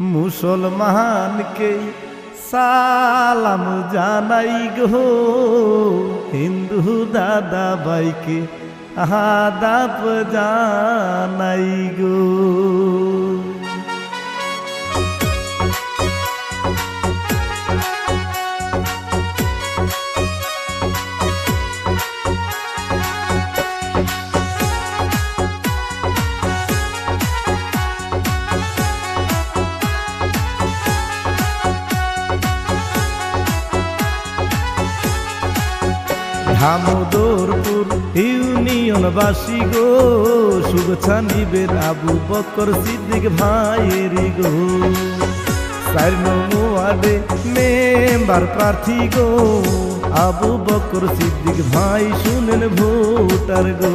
মুসলমানকে সালাম জানাই গো। হিন্দু দাদা বাইকে আদাপ জানাই গো। দামোদরপুর ইউনিয়নবাসী গো, শুভেচ্ছা নিবেন আবু বকর সিদ্দিক ভাইয়ের গো। চার নং ওয়ার্ডে মেম্বার প্রার্থী গো, আবু বকর সিদ্দিক ভাই শুনেন ভোটার গো।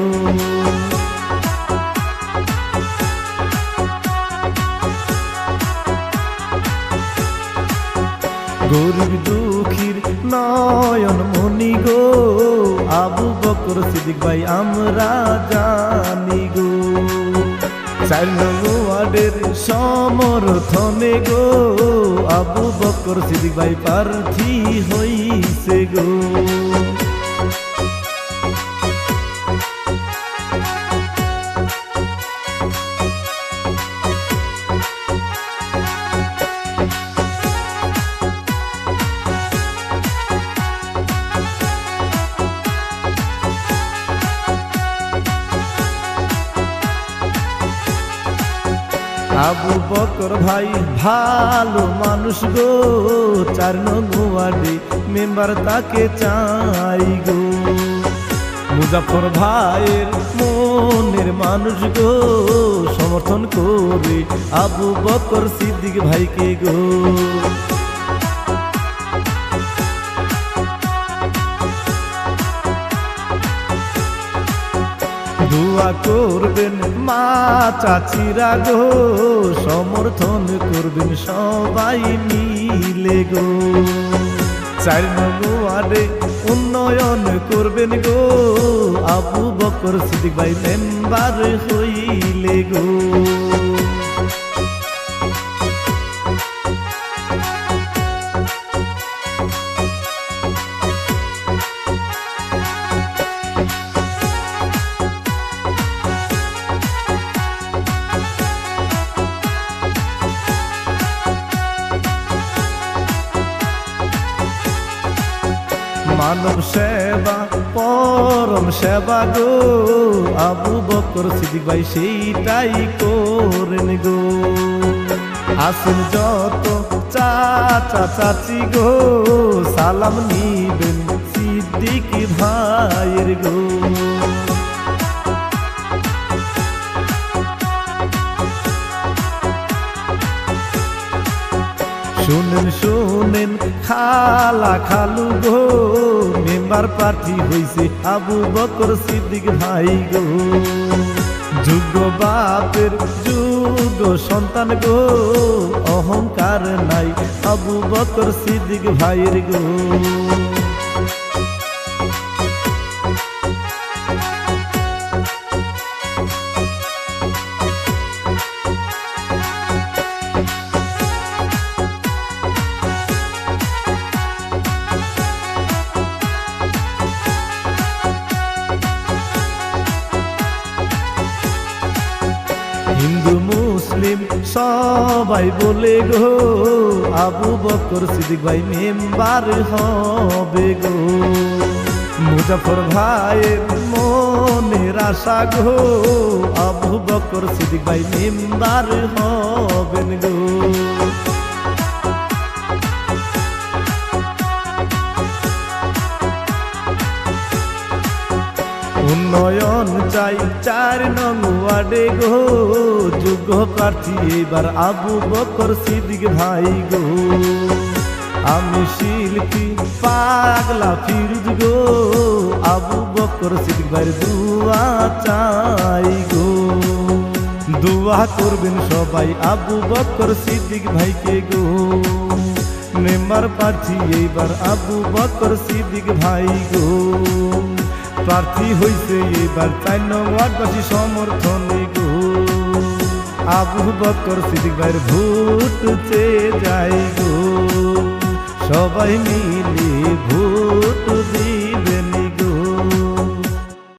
গরিব দুঃখীর নয়ন মনি গো বকর সিদ্দিক ভাই, আমরা জানি গো। চার ওয়ার্ডের সমর্থনে গো, আবু বকর সিদ্দিক ভাই প্রার্থী হইছে গো। আবু বকর ভাই, ভালো মানুষ গো, চার নোয়াডি মেম্বার তাকে চাই গো। মুজাফর ভাইয়ের মনের মানুষ গো, সমর্থন করে আবু বকর সিদ্দিক ভাইকে গো। দোয়া করবেন মা চাচিরা গো, সমর্থন করবেন সবাই মিলে গো। চার নগুয়ারে উন্নয়ন করবেন গো, আবু বকর সিদ্দিক ভাই মেম্বার হইলে গো। মানব সেবা, পরম সেবা গো। আবু বকর সিদ্দিক ভাই সেইটাই করেন গো। আসেন যত চাচা চাচি গো, সালাম নিবেন সিদ্দিক ভাইয়ের গো। শুনেন শুনেন খালা খালু গো, মেম্বার প্রার্থী হইছে আবু বকর সিদ্দিক ভাই গো। যুগ বাপের যুগ সন্তান গো, অহংকার নাই আবু বকর সিদ্দিক ভাইয়ের গো। মুসলিম সবাই বলে গো, আবু বকর সিদ্দিক ভাই মেম্বার হবে গো। মুজাফর ভাইয়ের মনের আশা গো, আবু বকর সিদ্দিক ভাই মেম্বার হবেন গো। উন্নয়ন চাই, চার নং ওয়ার্ডে গো। যোগ্য প্রার্থী এবার আবু বকর সিদ্দিক ভাই গো। আমি শিল্পী, পাগলা ফিরুজ গো। আবু বকর সিদ্দিক ভাইয়ের দুয়া চাই গো। দুয়া করবেন সবাই আবু বকর সিদ্দিক ভাইকে গো। মেম্বার প্রার্থী এইবার আবু বকর সিদ্দিক ভাই গো। প্রার্থী হইছে এবার চার নং ওয়ার্ডবাসী সমর্থনে আবু বকর সিদ্দিক ভাইয়ের ভূত চেয়ে যাই গো সবাই মিলে ভূত